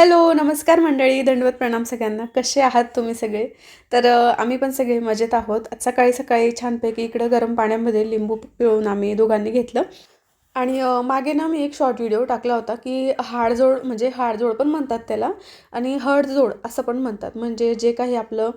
Hello नमस्कार मंडळी दंडवत प्रणाम सगळ्यांना. कसे आहात तुम्ही सगळे? तर आम्ही पण सगळे मजेत आहोत. आज सकाळी सकाळी छानपैकी इकडं गरम पाण्यामध्ये लिंबू पिळून आम्ही दोघांनी घेतलं. आणि मागे ना मी एक शॉर्ट व्हिडिओ टाकला होता की हाडजोड म्हणजे हाडजोड पण म्हणतात त्याला आणि हडजोड असं पण म्हणतात. म्हणजे जे काही आपलं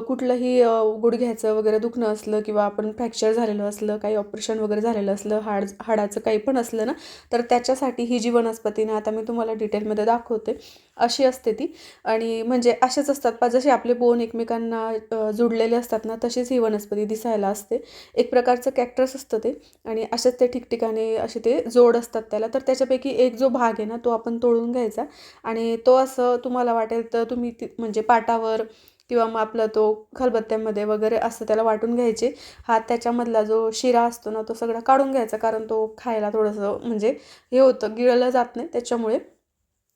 कुठलंही अ, गुडघ्याचं वगैरे दुखणं असलं किंवा आपण फ्रॅक्चर झालेलं असलं काही ऑपरेशन वगैरे झालेलं असलं हाड हाडाचं काही पण असलं ना तर त्याच्यासाठी ही जी वनस्पती ना आता मी तुम्हाला डिटेलमध्ये दाखवते अशी असते ती. आणि म्हणजे असेच असतात पा जसे आपले बोन एकमेकांना जुडलेले असतात ना तशीच ही वनस्पती दिसायला असते. एक प्रकारचं कॅक्टस असतं ते आणि असेच ते ठिकठिकाणी असे ते जोड असतात त्याला. तर त्याच्यापैकी एक जो भाग आहे ना तो आपण तोडून घ्यायचा. आणि तो असं तुम्हाला वाटेल तर तुम्ही ती म्हणजे पाटावर किंवा मग आपला तो खलबत्त्यामध्ये वगैरे असं त्याला वाटून घ्यायचे. हा त्याच्यामधला जो शिरा असतो ना तो सगळा काढून घ्यायचा. कारण तो खायला थोडंसं म्हणजे हे होतं गिळलं जात नाही. त्याच्यामुळे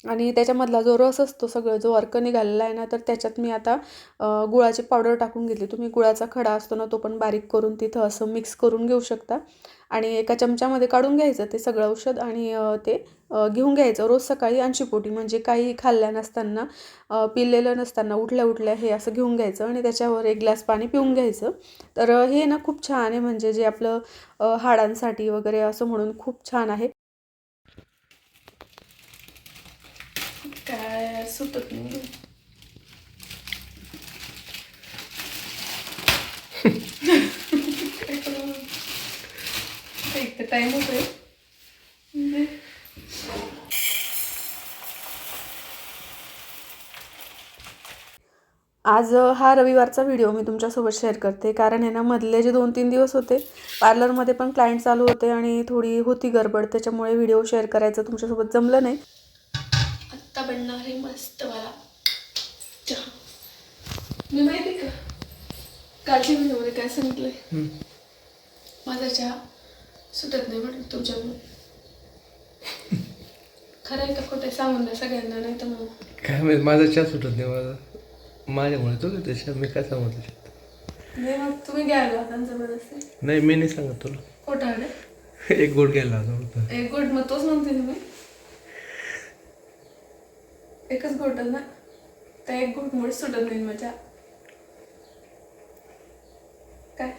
आणि त्याच्यामधला जो रस असतो सगळं जो अर्क निघालेला आहे ना तर त्याच्यात मी आता गुळाची पावडर टाकून घेतली. तुम्ही गुळाचा खडा असतो ना तो पण बारीक करून तिथं असं मिक्स करून घेऊ शकता. आणि एका चमच्यामध्ये काढून घ्यायचं ते सगळं औषध आणि ते घेऊन घ्यायचं. रोज सकाळी ऐंशीपोटी म्हणजे काही खाल्ल्या नसताना पिलेलं नसताना उठल्या उठल्या हे असं घेऊन घ्यायचं आणि त्याच्यावर एक ग्लास पाणी पिऊन घ्यायचं. तर हे ना खूप छान आहे म्हणजे जे आपलं हाडांसाठी वगैरे असं म्हणून खूप छान आहे. काय सुटत नाही एक तर टाइम होतोय आज हा रविवारचा व्हिडिओ मी तुमच्यासोबत शेअर करते. कारण आहे ना मधले जे दोन तीन दिवस होते पार्लरमध्ये पण क्लायंट चालू होते आणि थोडी होती गडबड. त्याच्यामुळे व्हिडिओ शेअर करायचं तुमच्यासोबत जमलं नाही. बनणार आहे मस्त मला. चहा. मी माहिती का? कालच्या व्हिडिओमध्ये काय सांगितलंय? माझा चहा सुटत नाही म्हटलं तुमच्यामुळे. खरं आहे का खोटं आहे? सांगून द्या सगळ्यांना नाही तर मग. काय माहीत माझा चहा सुटत नाही माझा माझ्यामुळे तो त्याच्या मी काय सांगू नाही मग तुम्ही घ्यायला होता ना जबरदस्ती नाही मी नाही सांगत तुला. खोटं एक गोड घ्यायला होता एक गोट मग तोच म्हणते तुम्ही एकच गोट ना त्या एक गोटमुळे सुटत नाही माझ्या. काय?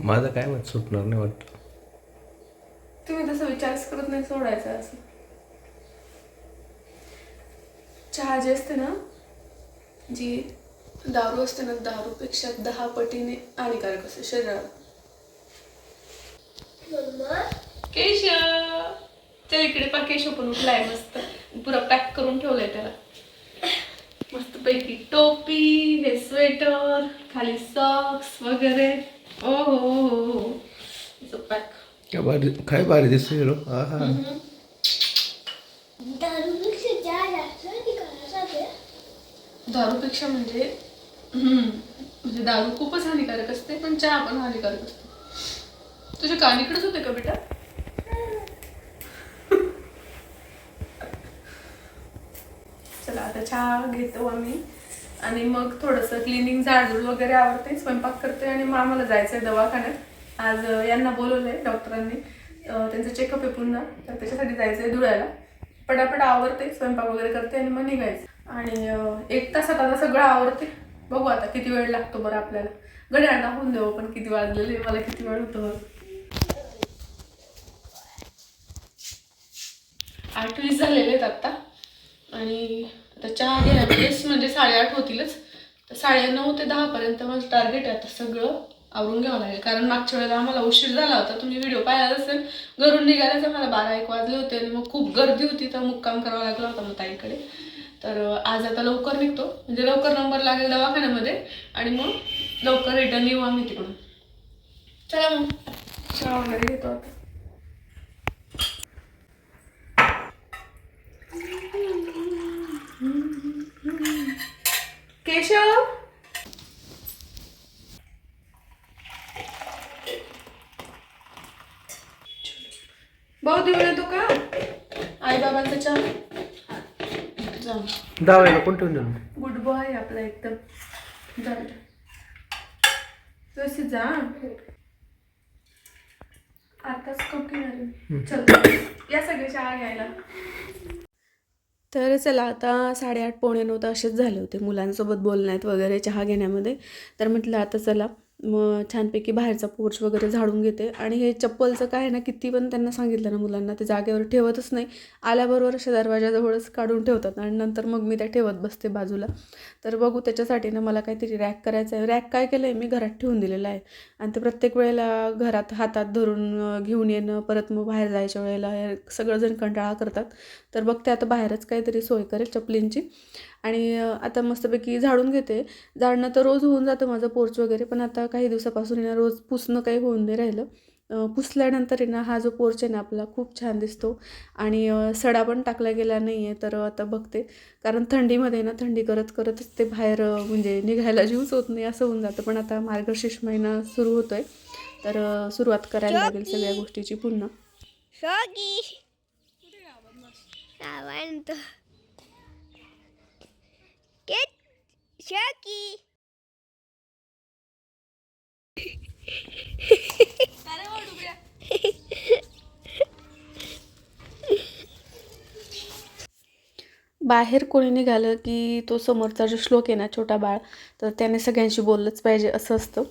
माझं काय माहीत सुटणार नाही वाटतं. तुम्ही तसं विचारच करत नाही सोडायचं असं. चहा जी असते ना जी दारू असते ना दारूपेक्षा दहा पटीने हानिकारक असते शरीराला. केशव! चल इकडे पा केशव पण उठलाय मस्त. पुरा पॅक करून ठेवलंय त्याला. मस्त पैकी टोपी हे स्वेटर खाली सॉक्स वगैरे. ओ हो हो हो पॅक. काय भारी काय भारी दिसतो हिरो हा हा. दारूपेक्षा म्हणजे हम्म, म्हणजे दारू खूपच हानिकारक असते पण चहा पण हानिकारक असते. तुझे कान इकडेच होते का बेटा चला आता चहा घेतो आम्ही. आणि मग थोडंसं क्लिनिंग झाडझूड वगैरे आवडते स्वयंपाक करते आणि मग आम्हाला जायचंय दवाखान्यात. आज यांना यांना बोलवलंय डॉक्टरांनी. त्यांचं चेकअप आहे पुन्हा तर त्याच्यासाठी जायचंय धुळ्याला. पटापट आवरते स्वयंपाक वगैरे करते आणि मग निघायचं. आणि एक तासात आता सगळं आवरते. बघू आता किती वेळ लागतो बरं आपल्याला. घड्याळ दाखवून देऊ पण किती वाजलेले मला किती वेळ होतो बरं. आठ वीस झालेले आहेत आत्ता आणि तर चहा घेण्यामध्येच म्हणजे साडेआठ होतीलच. तर साडेनऊ ते दहापर्यंत माझं टार्गेट आहे. आता सगळं आवरून घ्यावं लागेल. कारण मागच्या वेळेला आम्हाला उशीर झाला होता. तुम्ही व्हिडिओ पाहिला असेल. घरून निघायलाच आम्हाला बारा एक वाजले होते. आणि मग खूप गर्दी होती. तर मुक्काम करावा लागला होता मग ताईकडे. तर आज आता लवकर निघतो. म्हणजे लवकर नंबर लागेल दवाखान्यामध्ये. आणि मग लवकर रिटर्न येऊ आम्ही तिकडून. चला मग. चहा वगैरे घेतो आता. केशव? भाऊ देऊन येतो का? आई बाबांचा चहा. जाऊ. दहावायला कोण ठेवून गुड बॉय आपला एकदम. जा बेटा व्यवस्थित जा. आताच. चल. या सगळे चहा घ्यायला. तर चला आता साडेआठ पावणे नऊ तर असेच झाले होते मुलांसोबत बोलण्यात वगैरे चहा घेण्यामध्ये. तर म्हटलं आता चला मग छानपैकी बाहेरचा पोर्च वगैरे झाडून घेते. आणि हे चप्पलचं काय आहे ना किती पण त्यांना सांगितलं ना मुलांना ते जागेवर ठेवतच नाही. आल्याबरोबर अशा दरवाजाजवळच काढून ठेवतात आणि नंतर मग मी त्या ठेवत बसते बाजूला. तर बघू त्याच्यासाठी ना मला काहीतरी रॅक करायचं आहे रॅक काय केलं आहे मी घरात ठेवून दिलेलं आहे. आणि ते प्रत्येक वेळेला घरात हातात धरून घेऊन येणं परत मग बाहेर जायच्या वेळेला हे सगळंजण कंटाळा करतात. तर बघते आता बाहेरच काहीतरी सोय करेल चपलींची आणि आता मस्तपैकी झाडून घेते. झाडणं तर रोज होऊन जातं माझं पोर्च वगैरे पण आता काही दिवसापासून ना रोज पुसणं काही होऊन नाही राहिलं. पुसल्यानंतर ना हा जो पोर्च आहे ना आपला खूप छान दिसतो. आणि सडा पण टाकला गेला नाही आहे तर आता बघते. कारण थंडीमध्ये ना थंडी करत करतच ते बाहेर म्हणजे निघायला जीवच होत नाही असं होऊन जातं. पण आता मार्गशीर्ष महिना सुरू होतो आहे तर सुरुवात करायला लागेल सगळ्या गोष्टीची पुन्हा. Get Chucky. बाहेर कोणी निघालं की तो समोरचा जो श्लोक आहे ना छोटा बाळ तर त्याने सगळ्यांशी बोललंच पाहिजे असं असतं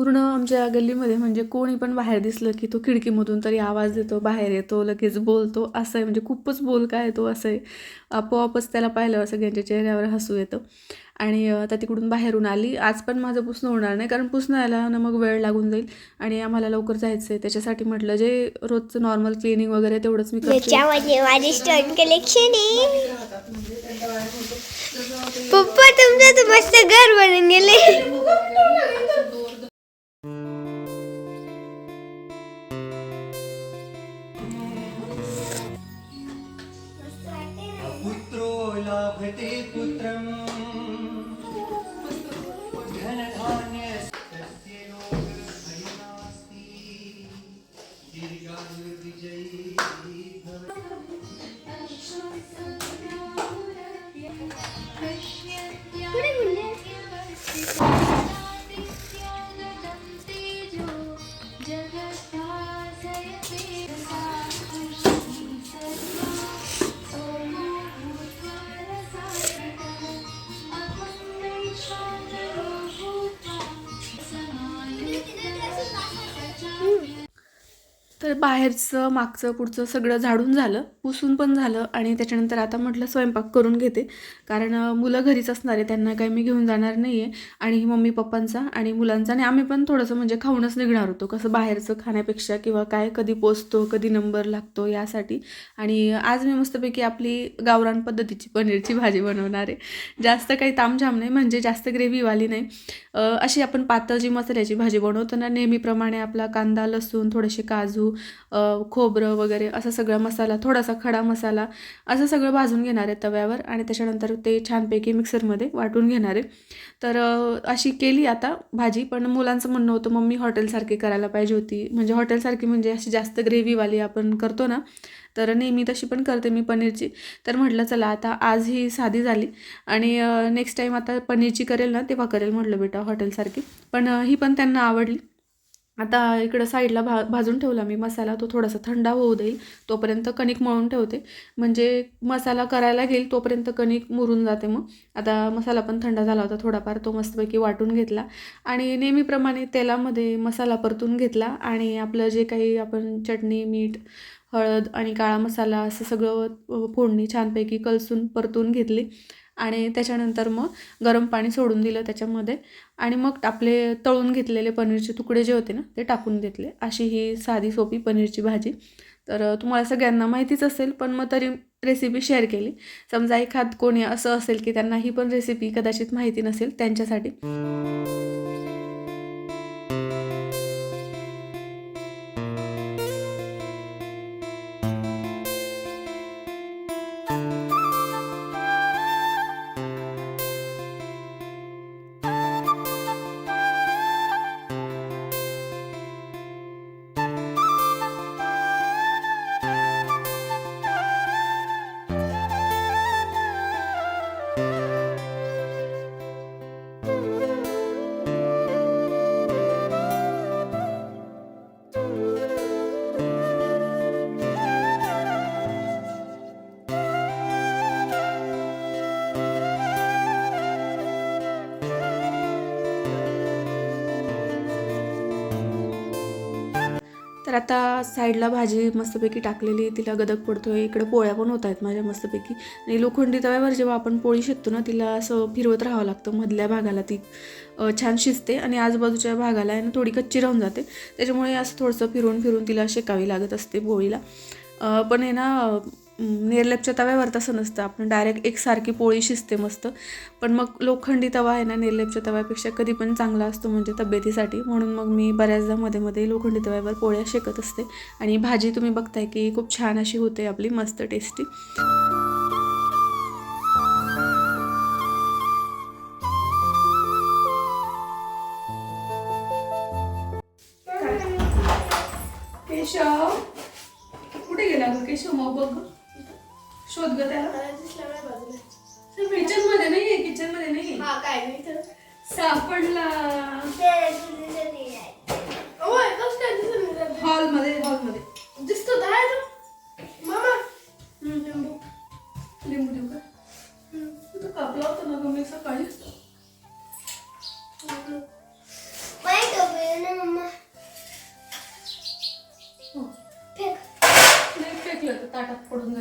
पूर्ण आमच्या गल्लीमध्ये म्हणजे कोणी पण बाहेर दिसलं की तो खिडकीमधून तरी आवाज देतो बाहेर येतो लगेच बोलतो. असं आहे म्हणजे खूपच बोलका आहे तो असं आहे. आपोआपच त्याला पाहिलं सगळ्यांच्या चेहऱ्यावर हसू येतं. आणि आता तिकडून बाहेरून आली. आज पण माझं पुसणं होणार नाही कारण पुसणं यायला ना मग वेळ लागून जाईल. आणि आम्हाला लवकर जायचं आहे त्याच्यासाठी म्हटलं जे रोजचं नॉर्मल क्लिनिंग वगैरे तेवढंच मी कलेक्शन पप्पा तुमचं तर मस्त घर बनून गेले लाभते पुत्रम्। धनधान्य योगभयनास्ति दीर्घायुर्विजयी भवति बाहेरचं मागचं पुढचं सगळं झाडून झालं. पुसून पण झालं आणि त्याच्यानंतर आता म्हटलं स्वयंपाक करून घेते. कारण मुलं घरीच असणार आहे त्यांना काही मी घेऊन जाणार नाही आहे आणि मम्मी पप्पांचा आणि मुलांचा आणि आम्ही पण थोडंसं म्हणजे खाऊनच निघणार होतो. कसं बाहेरचं खाण्यापेक्षा किंवा काय कधी पोचतो कधी नंबर लागतो यासाठी. आणि आज मी मस्तपैकी आपली गावरान पद्धतीची पनीरची भाजी बनवणार आहे. जास्त काही तामझाम नाही म्हणजे जास्त ग्रेव्हीवाली नाही. अशी आपण पातळ जी मसाल्याची भाजी बनवताना नेहमीप्रमाणे आपला कांदा लसूण थोडेसे काजू खोबरं वगैरे असा सगळा मसाला थोडासा खडा मसाला असं सगळं भाजून घेणार आहे तव्यावर आणि त्याच्यानंतर ते छानपैकी मिक्सरमध्ये वाटून घेणार आहे. तर अशी केली आता भाजी पण मुलांचं म्हणणं होतं मम्मी हॉटेलसारखी करायला पाहिजे होती. म्हणजे हॉटेलसारखी म्हणजे अशी जास्त ग्रेव्हीवाली आपण करतो ना तर नेहमी तशी पण करते मी पनीरची. तर म्हटलं चला आता आज ही साधी झाली आणि नेक्स्ट टाईम आता पनीरची करेल ना तेव्हा करेल. म्हटलं बेटा हॉटेलसारखी. पण ही पण त्यांना आवडली. आता इकडं साईडला भा भाजून ठेवला मी. मसाला तो थोडासा थंड होऊ देईल तोपर्यंत कणिक मळून ठेवते. म्हणजे मसाला करायला घेईल तोपर्यंत कणिक मुरून जाते मग. आता मसाला पण थंड झाला होता थोडाफार तो मस्तपैकी वाटून घेतला. आणि नेहमीप्रमाणे तेलामध्ये मसाला परतून घेतला आणि आपलं जे काही आपण चटणी मीठ हळद आणि काळा मसाला असं सगळं फोडणी छानपैकी कलसून परतून घेतली. आणि त्याच्यानंतर मग गरम पाणी सोडून दिलं त्याच्यामध्ये. आणि मग आपले तळून घेतलेले पनीरचे तुकडे जे होते ना ते टाकून घेतले. अशी ही साधी सोपी पनीरची भाजी. तर तुम्हाला सगळ्यांना माहितीच असेल पण मग तरी रेसिपी शेअर केली. समजा एखाद कोणी असं असेल की त्यांना ही पण रेसिपी कदाचित माहिती नसेल त्यांच्यासाठी. तर आता साईडला भाजी मस्तपैकी टाकलेली तिला गदक पडतो आहे इकडे पोळ्या पण होत आहेत माझ्या मस्तपैकी. आणि लोखंडी तव्यावर जेव्हा आपण पोळी शिकतो ना तिला असं फिरवत राहावं लागतं मधल्या भागाला ती छान शिजते आणि आजूबाजूच्या भागाला आहे ना थोडी कच्ची राहून जाते. त्याच्यामुळे असं थोडंसं फिरून फिरून तिला शेकावी लागत असते पोळीला. पण आहे ना निर्लेपच्या तव्यावर तसं नसतं. आपण डायरेक्ट एकसारखी पोळी शिजते मस्त. पण मग लोखंडी तवा आहे ना निर्लेपच्या तव्यापेक्षा कधी पण चांगला असतो म्हणजे तब्येतीसाठी. म्हणून मग मी बऱ्याचदा मध्ये मध्ये लोखंडी तव्यावर पोळ्या शेकत असते. आणि भाजी तुम्ही बघताय की खूप छान अशी होते आपली मस्त टेस्टी केशव? कुठे गेला ग? केशव मग बघ शोध ग त्याला. किचनमध्ये नाहीये किचनमध्ये नाहीये. सापडला. हॉलमध्ये हॉलमध्ये തടപ്പെടുന്നു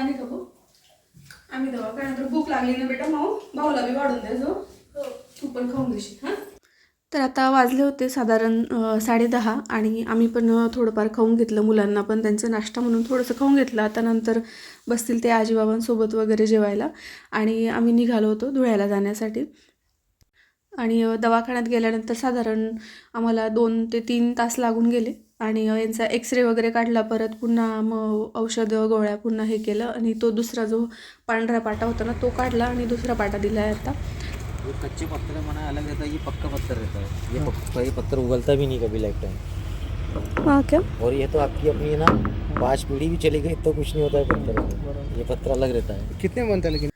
छान आहे का भाऊ आम्ही दवाखान्यात भूक लागली ना बेटा माऊ? भाऊला बी वाढून द्या जो. तू पण खाऊन घेशील हां? तर आता वाजले होते साधारण साडेदहा आणि आम्ही पण थोडंफार खाऊन घेतलं मुलांना पण. त्यांचं नाश्ता म्हणून थोडंसं खाऊन घेतलं. आता नंतर बसतील ते आजीबाबांसोबत वगैरे जेवायला. आणि आम्ही निघालो होतो धुळ्याला जाण्यासाठी. आणि दवाखान्यात गेल्यानंतर साधारण आम्हाला दोन ते तीन तास लागून गेले. आणि यांचा एक्सरे वगैरे काढला परत पुन्हा मग औषधं गोळ्या पुन्हा हे केलं आणि तो दुसरा जो पांढरा पाटा होता ना तो काढला आणि दुसरा पाटा दिला आहे आता. ये कच्चे पत्थर है मना अलग रहता है ये पक्का पत्थर रहता है ये पक्का ये पत्थर उगलता भी नहीं कभी लाइफ टाइम हां क्या और ये तो आपकी अपनी है ना पांच पीढ़ी भी चली गई तो कुछ नहीं होता है पत्थर. में। ये पत्थर अलग रहता है. कितने बनता लेकिन?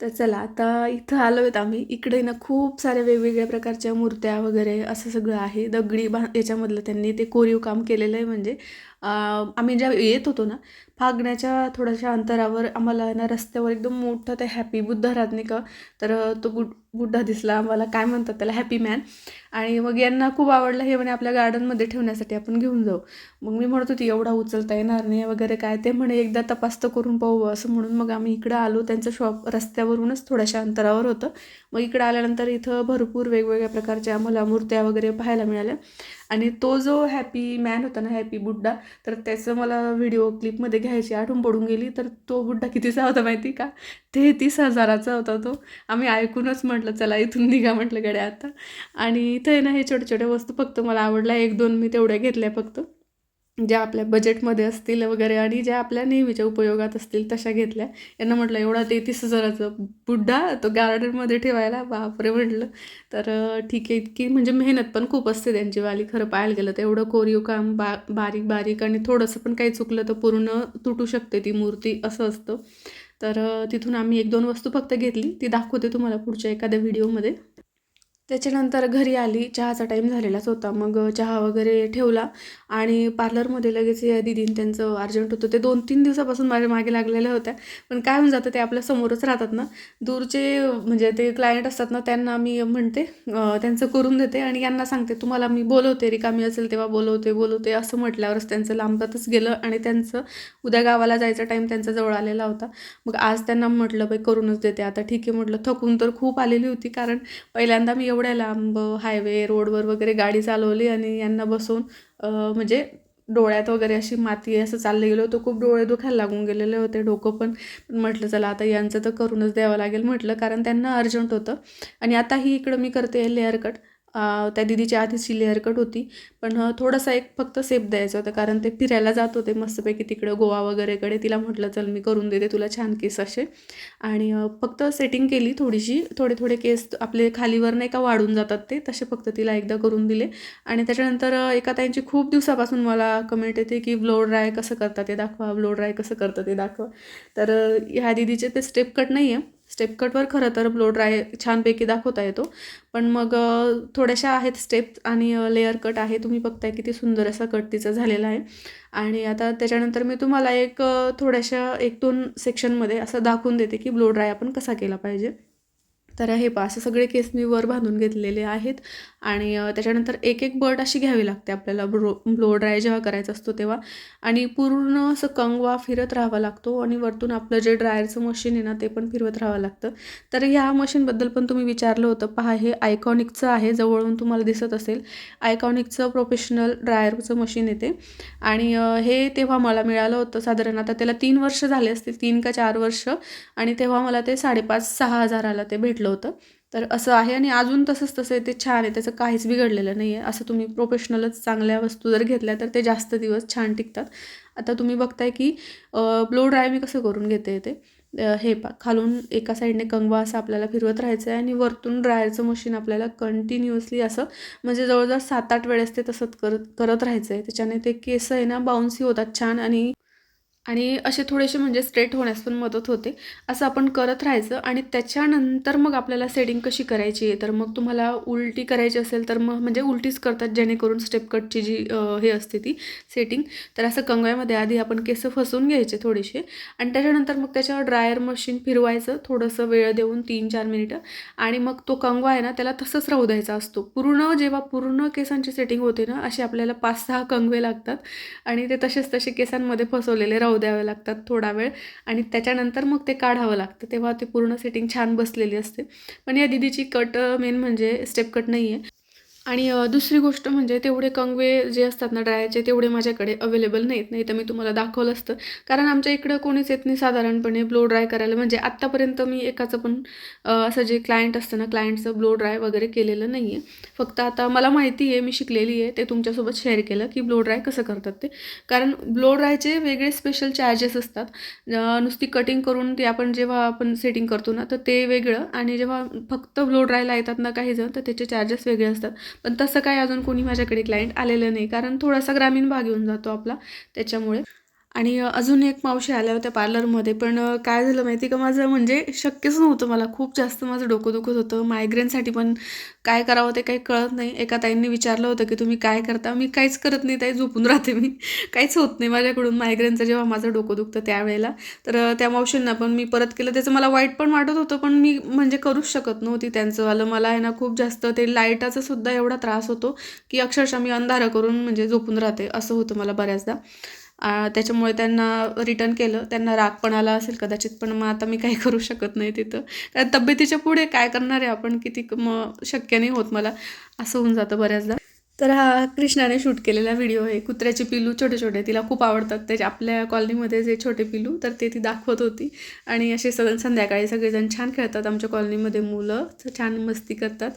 तर चला आता इथं आलो आहेत आम्ही. इकडे ना खूप साऱ्या वेगवेगळ्या प्रकारच्या मूर्त्या वगैरे असं सगळं आहे. दगडी बा याच्यामधलं त्यांनी ते कोरीव काम केलेलं आहे म्हणजे. आम्ही ज्या येत होतो ना फागण्याच्या थोड्याशा अंतरावर आम्हाला ना रस्त्यावर एकदम मोठं ते हॅपी बुद्ध राजनिक का तर तो बुड बुड्ढा दिसला आम्हाला काय म्हणतात त्याला हॅपी मॅन आणि मग यांना खूप आवडलं हे म्हणे आपल्या गार्डनमध्ये ठेवण्यासाठी आपण घेऊन जाऊ. मग मी म्हणत होती एवढा उचलता येणार नाही वगैरे काय? ते म्हणे एकदा तपासतं करून पाहू असं म्हणून मग आम्ही इकडं आलो. त्यांचं शॉप रस्त्यावरूनच थोड्याशा अंतरावर होतं. मग इकडं आल्यानंतर इथं भरपूर वेगवेगळ्या प्रकारच्या आम्हाला मूर्त्या वगैरे पाहायला मिळाल्या. आणि तो जो हॅपी मॅन होता ना हॅपी बुड्डा तर त्याचं मला व्हिडिओ क्लिपमध्ये घ्यायची आठवण पडून गेली. तर तो बुड्डा कितीचा होता माहिती का? तेहतीस हजाराचा होता तो. आम्ही ऐकूनच म्हटलं चला इथून निघा म्हटलं गड्या आता. आणि इथे ना हे छोट्या छोट्या वस्तू फक्त मला आवडल्या. एक दोन मी तेवढ्या घेतल्या फक्त. ज्या आपल्या बजेटमध्ये असतील वगैरे आणि ज्या आपल्या नेहमीच्या उपयोगात असतील तशा घेतल्या. यांना म्हटलं एवढा तेहतीस हजाराचं बुड्ढा तो गार्डनमध्ये ठेवायला बापरे! म्हटलं. तर ठीक आहे इतकी म्हणजे मेहनत पण खूप असते त्यांची वाली. खरं पाहायला गेलं तर एवढं कोरीव काम बा बारीक बारीक आणि थोडंसं पण काही चुकलं तर पूर्ण तुटू शकते ती मूर्ती असं असतं. तर तिथून आम्ही एक दोन वस्तू फक्त घेतली. ती दाखवते तुम्हाला पुढच्या एखाद्या व्हिडिओमध्ये त्याच्यानंतर घरी आली चहाचा टाईम झालेलाच होता. मग चहा वगैरे ठेवला आणि पार्लरमध्ये लगेच या दिदीन त्यांचं अर्जंट होतं. ते दोन तीन दिवसापासून माझ्या मागे लागलेल्या होत्या. पण काय होऊन जातं ते आपल्या समोरच राहतात ना. दूरचे म्हणजे ते क्लायंट असतात ना त्यांना मी म्हणते त्यांचं करून देते आणि यांना सांगते तुम्हाला मी बोलवते रिकामी असेल तेव्हा बोलवते बोलवते असं म्हटल्यावरच त्यांचं लांबतातच गेलं आणि त्यांचं उद्या गावाला जायचा टाईम त्यांचा जवळ आलेला होता. मग आज त्यांना म्हटलं बाई करूनच देते. आता ठीक आहे म्हटलं थकून तर खूप आलेली होती कारण पहिल्यांदा मी एवढ्या लांब हायवे रोडवर वगैरे गाडी चालवली आणि यांना बसवून म्हणजे डोळ्यात वगैरे अशी माती असं चाललं गेलं होतं. खूप डोळे दुखायला लागून गेलेले होते डोकं पण. म्हटलं चला आता यांचं तर करूनच द्यावं लागेल. म्हटलं कारण त्यांना अर्जंट होतं. आणि आता ही इकडं मी करते लेअर कट त्या दिदीची आधीची लेअर कट होती. पण थोडासा एक फक्त सेप द्यायचा होता कारण ते फिरायला जात होते मस्तपैकी तिकडं गोवा वगैरेकडे तिला म्हटलं चल मी करून देते तुला छान केस असे. आणि फक्त सेटिंग केली थोडीशी. थोडे थोडे केस आपले खालीवर नाही का वाढून जातात ते तसे फक्त तिला एकदा करून दिले. आणि त्याच्यानंतर एका ताईंची खूप दिवसापासून मला कमेंट येते की ब्लो ड्राय कसं करतात ते दाखवा ब्लो ड्राय कसं करतं ते दाखवा. तर ह्या दिदीचे ते स्टेप कट नाही आहे स्टेप कटवर खरं तर ब्लो ड्राय छानपैकी दाखवता येतो. पण मग थोड्याशा आहेत स्टेप आणि लेअर कट आहे. तुम्ही बघताय किती सुंदर असा कट तिचा झालेला आहे. आणि आता त्याच्यानंतर मी तुम्हाला एक थोड्याशा एक दोन सेक्शनमध्ये असं दाखवून देते की ब्लो ड्राय आपण कसा केला पाहिजे. तर हे पा असं सगळे केस मी वर बांधून घेतलेले आहेत. आणि त्याच्यानंतर एक एक बर्ड अशी घ्यावी लागते आपल्याला. ब्लो ब्लो ड्राय जेव्हा करायचा असतो तेव्हा. आणि पूर्ण असं कंगवा फिरत राहावा लागतो आणि वरतून आपलं जे ड्रायरचं मशीन आहे ना ते पण फिरवत राहावं लागतं. तर ह्या मशीनबद्दल पण तुम्ही विचारलं होतं. पहा हे आयकॉनिकचं आहे जवळून तुम्हाला दिसत असेल. आयकॉनिकचं प्रोफेशनल ड्रायरचं मशीन येते आणि हे तेव्हा मला मिळालं होतं साधारण. आता त्याला तीन वर्ष झाले असतील तीन का चार वर्ष. आणि तेव्हा मला ते साडेपाच सहा हजाराला ते भेटलं होतं. तर असं आहे आणि अजून तसंच तसं आहे ते छान आहे त्याचं काहीच बिघडलेलं नाही आहे. असं तुम्ही प्रोफेशनलच चांगल्या वस्तू जर घेतल्या तर ते जास्त दिवस छान टिकतात. आता तुम्ही बघताय की ब्लो ड्राय मी कसं करून घेते ते? हे पा खालून एका साईडने कंगवा असं आपल्याला फिरवत राहायचं आहे आणि वरतून ड्रायरचं मशीन आपल्याला कंटिन्युअसली असं म्हणजे जवळजवळ सात आठ वेळेस ते तसंच करत करत राहायचं आहे त्याच्याने ते केस आहे ना बाउन्सी होतात छान आणि आणि असे थोडेसे म्हणजे स्ट्रेट होण्यास पण मदत होते. असं आपण करत राहायचं आणि त्याच्यानंतर मग आपल्याला सेटिंग कशी करायची आहे? तर मग तुम्हाला उलटी करायची असेल तर मग म्हणजे उलटीच करतात जेणेकरून स्टेप कटची जी हे असते ती सेटिंग तर असं कंगव्यामध्ये आधी आपण केस फसवून घ्यायचे थोडेसे आणि त्याच्यानंतर मग त्याच्यावर ड्रायर मशीन फिरवायचं. थोडंसं वेळ देऊन तीन चार मिनिटं आणि मग तो कंगवा आहे ना त्याला तसंच राहू द्यायचा असतो. पूर्ण जेव्हा पूर्ण केसांची सेटिंग होते ना असे आपल्याला पाच सहा कंगवे लागतात आणि ते तसेच तसे केसांमध्ये फसवलेले राहू द्यावे लागतात थोडा वेळ आणि त्याच्यानंतर मग ते काढावं लागतं. तेव्हा ते पूर्ण सेटिंग छान बसलेली असते. पण या दिदीची कट मेन uh, म्हणजे स्टेप कट नाही आहे आणि दुसरी गोष्ट म्हणजे तेवढे कंगवे जे असतात ना ड्रायरचे तेवढे माझ्याकडे अवेलेबल नाहीत. नाही तर मी तुम्हाला दाखवलं असतं. कारण आमच्या इकडं कोणीच येत नाही साधारणपणे ब्लो ड्राय करायला. म्हणजे आत्तापर्यंत मी एकाचं पण असं जे क्लायंट असतं ना क्लायंटचं ब्लो ड्राय वगैरे केलेलं नाही आहे फक्त आता मला माहिती आहे मी शिकलेली आहे. ते तुमच्यासोबत शेअर केलं की ब्लो ड्राय कसं करतात ते. कारण ब्लो ड्रायचे वेगळे स्पेशल चार्जेस असतात. नुसती कटिंग करून ते आपण जेव्हा आपण सेटिंग करतो ना तर ते वेगळं. आणि जेव्हा फक्त ब्लो ड्रायला येतात ना काही जण तर त्याचे चार्जेस वेगळे असतात. पण तसं काय अजून कोणी माझ्याकडे क्लायंट आलेलं नाही. कारण थोडासा ग्रामीण भाग येऊन जातो आपला. त्याच्यामुळे आणि अजून एक मावशी आल्या होत्या पार्लरमध्ये पण काय झालं माहिती का माझं? म्हणजे शक्यच नव्हतं मला. खूप जास्त माझं डोकं दुखत होतं. मायग्रेनसाठी पण काय करावं ते काही कळत नाही. एका ताईंनी विचारलं होतं की तुम्ही काय करता? मी काहीच करत नाही ताई झोपून राहते मी. काहीच होत नाही माझ्याकडून. मायग्रेनचं जेव्हा माझं डोकं दुखतं त्यावेळेला. तर त्या मावशींना पण मी परत केलं. त्याचं मला वाईट पण वाटत होतं पण मी म्हणजे करूच शकत नव्हती त्यांचंवालं मला आहे ना खूप जास्त ते लाईटाचा सुद्धा एवढा त्रास होतो की अक्षरशः मी अंधारं करून म्हणजे झोपून राहते. असं होतं मला बऱ्याचदा. त्याच्यामुळे त्यांना रिटर्न केलं. त्यांना राग पण आला असेल कदाचित पण मग आता मी काही करू शकत नाही तिथं. कारण तब्येतीच्या पुढे काय करणार आहे आपण? किती मग शक्य नाही होत मला. असं होऊन जातं बऱ्याचदा. तर हा कृष्णाने शूट केलेला व्हिडिओ आहे. कुत्र्याचे पिलू छोटे छोटे तिला खूप आवडतात. त्याच्या आपल्या कॉलनीमध्ये जे छोटे पिलू तर ते ती दाखवत होती. आणि असे सगळं संध्याकाळी सगळेजण छान खेळतात. आमच्या कॉलनीमध्ये मुलं छान मस्ती करतात.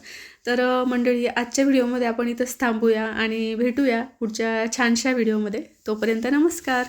तर मंडळी आजच्या व्हिडिओमध्ये आपण इथंच थांबूया आणि भेटूया पुढच्या छानशा व्हिडिओमध्ये तोपर्यंत नमस्कार!